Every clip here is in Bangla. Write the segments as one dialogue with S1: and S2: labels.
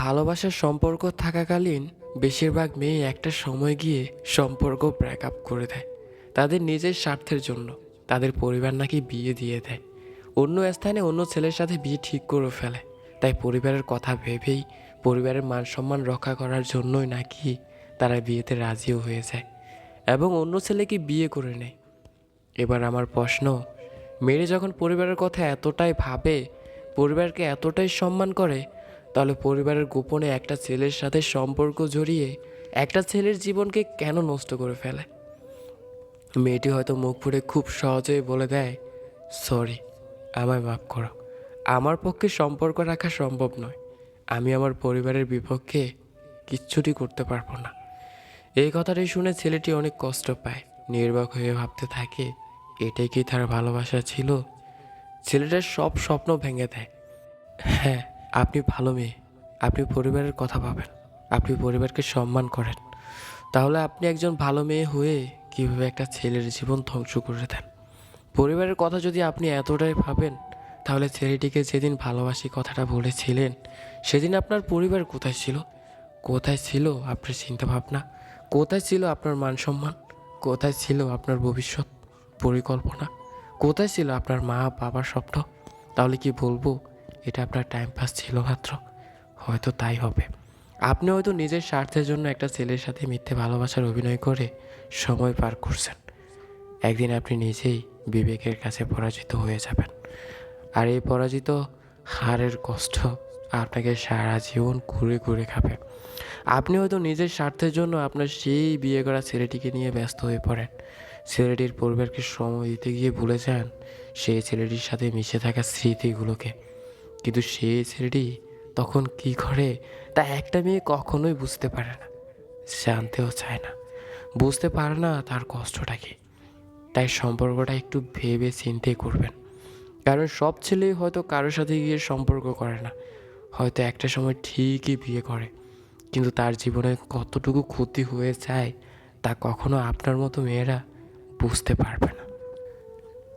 S1: ভালোবাসার সম্পর্ক থাকাকালীন বেশিরভাগ মেয়ে একটা সময় গিয়ে সম্পর্ক ব্রেক আপ করে দেয়। তাদের নিজের স্বার্থের জন্য। তাদের পরিবার নাকি বিয়ে দিয়ে দেয়। অন্য স্থানে অন্য ছেলের সাথে বিয়ে ঠিক করে ফেলে। তাই পরিবারের কথা ভেবেই পরিবারের মান সম্মান রক্ষা করার জন্যই নাকি তারা বিয়েতে রাজিও হয়ে যায় এবং অন্য ছেলেকে বিয়ে করে নেয়। এবার আমার প্রশ্ন মেয়ে যখন পরিবারের কথা এতটাই ভাবে, পরিবারকে এতটাই সম্মান করে তাহলে পরিবারের গোপনে একটা ছেলের সাথে সম্পর্ক জড়িয়ে একটা ছেলের জীবনকে কেন নষ্ট করে ফেলে? মেয়েটি হয়তো মুখ ফুটে খুব সহজেই বলে দেয়, সরি, আমায় মাফ করো। আমার পক্ষে সম্পর্ক রাখা সম্ভব নয়। আমি আমার পরিবারের বিপক্ষে কিচ্ছুটি করতে পারব না। এই কথাটি শুনে ছেলেটি অনেক কষ্ট পায়। নির্বাক হয়ে ভাবতে থাকে, এটাই কি তার ভালোবাসা ছিল? ছেলেটার সব স্বপ্ন ভেঙে দেয়। হ্যাঁ আপনি ভালো মেয়ে। আপনি পরিবারের কথা ভাবেন। আপনি পরিবারকে সম্মান করেন। তাহলে আপনি একজন ভালো মেয়ে হয়ে কীভাবে একটা ছেলের জীবন ধ্বংস করে দেন? পরিবারের কথা যদি আপনি এতটাই ভাবেন, তাহলে ছেলেটিকে যেদিন ভালোবাসি কথাটা বলেছিলেন, সেদিন আপনার পরিবার কোথায় ছিল? কোথায় ছিল আপনার চিন্তাভাবনা? কোথায় ছিল আপনার মান সম্মান কোথায় ছিল আপনার ভবিষ্যৎ পরিকল্পনা? কোথায় ছিল আপনার মা বাবার স্বপ্ন? তাহলে কি বলব? এটা আপনার টাইম পাস ছিল মাত্র। হয়তো তাই হবে। আপনি হয়তো নিজের স্বার্থের জন্য একটা ছেলের সাথে মিথ্যে ভালোবাসার অভিনয় করে সময় পার করছেন। একদিন আপনি নিজেই বিবেকের কাছে পরাজিত হয়ে যাবেন। আর এই পরাজিত হারের কষ্ট আপনাকে সারা জীবন ঘুরে ঘুরে খাবে। আপনি হয়তো নিজের স্বার্থের জন্য আপনার সেই বিয়ে করা ছেলেটিকে নিয়ে ব্যস্ত হয়ে পড়েন। ছেলেটির পরিবারকে সময় দিতে গিয়ে ভুলে যান সেই ছেলেটির সাথে মিশে থাকা স্মৃতিগুলোকে। কিন্তু সে ছেলেটি তখন কি করে তা একটা মেয়ে কখনোই বুঝতে পারে না। জানতেও চায় না। বুঝতে পারে না তার কষ্টটা কি তাই সম্পর্কটা একটু ভেবে চিন্তে করবেন। কারণ সব ছেলেই হয়তো কারোর সাথে গিয়ে সম্পর্ক করে না। হয়তো একটা সময় ঠিকই বিয়ে করে। কিন্তু তার জীবনে কতটুকু ক্ষতি হয়ে যায় তা কখনো আপনার মতো মেয়েরা বুঝতে পারবে না।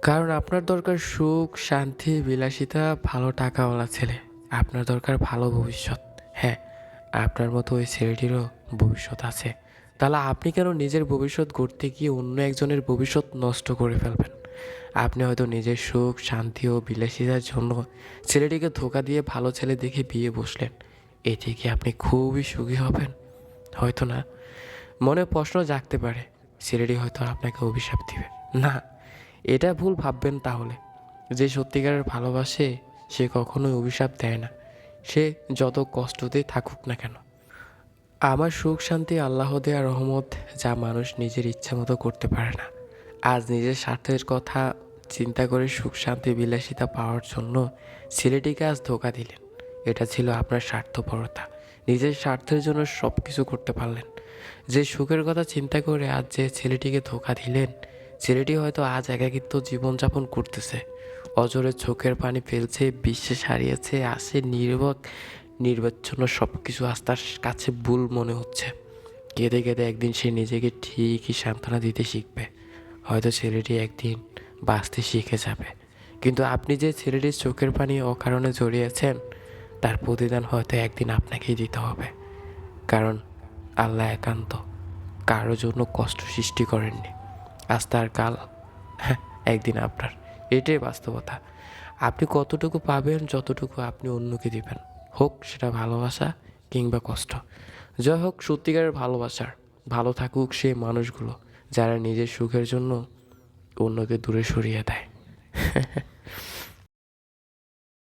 S1: কারণ আপনার দরকার সুখ, শান্তি, বিলাসিতা, ভালো টাকাওয়ালা ছেলে। আপনার দরকার ভালো ভবিষ্যৎ। হ্যাঁ আপনার মতো ওই ছেলেটিরও ভবিষ্যৎ আছে। তাহলে আপনি কেন নিজের ভবিষ্যৎ গড়তে গিয়ে অন্য একজনের ভবিষ্যৎ নষ্ট করে ফেলবেন? আপনি হয়তো নিজের সুখ, শান্তি ও বিলাসিতার জন্য ছেলেটিকে ধোকা দিয়ে ভালো ছেলে দেখে বিয়ে বসলেন। এতে কি আপনি খুবই সুখী হবেন? হয়তো না। মনে প্রশ্ন জাগতে পারে। ছেলেটি হয়তো আপনাকে অভিশাপ দিবে। না এটা ভুল ভাববেন তাহলে। যে সত্যিকারের ভালোবাসে, সে কখনোই অভিশাপ দেয় না। সে যত কষ্টতেই থাকুক না কেন। আমার সুখ, শান্তি, আল্লাহ দেয়া রহমত যা মানুষ নিজের ইচ্ছা মতো করতে পারে না। আজ নিজের স্বার্থের কথা চিন্তা করে সুখ, শান্তি, বিলাসিতা পাওয়ার জন্য ছেলেটিকে আজ ধোকা দিলেন। এটা ছিল আপনার স্বার্থপরতা। নিজের স্বার্থের জন্য সব কিছু করতে পারলেন। যে সুখের কথা চিন্তা করে আজ যে ছেলেটিকে ধোকা দিলেন ছেলেটি হয়তো আজ একাকিত্ব জীবনযাপন করতেছে। অজরে চোখের পানি ফেলছে বিশ্বাস হারিয়েছে আসে নির্বাক নির্বাচন্ন সব কিছু আজ তার কাছে ভুল মনে হচ্ছে। কেঁদে কেঁদে একদিন সে নিজেকে ঠিকই সান্ত্বনা দিতে শিখবে। হয়তো ছেলেটি একদিন বাঁচতে শিখে যাবে। কিন্তু আপনি যে ছেলেটির চোখের পানি অকারণে জড়িয়েছেন, তার প্রতিদান হয়তো একদিন আপনাকেই দিতে হবে। কারণ আল্লাহ একান্ত কারোর জন্য কষ্ট সৃষ্টি করেননি। আজ তার কাল। একদিন আপনার। এটাই বাস্তবতা। আপনি কতটুকু পাবেন, যতটুকু আপনি অন্যকে দিবেন। হোক, সেটা ভালোবাসা কিংবা কষ্ট। যাই হোক, সত্যিকারের ভালোবাসার, ভালো থাকুক সেই মানুষগুলো যারা নিজের সুখের জন্য অন্যকে দূরে সরিয়ে দেয়।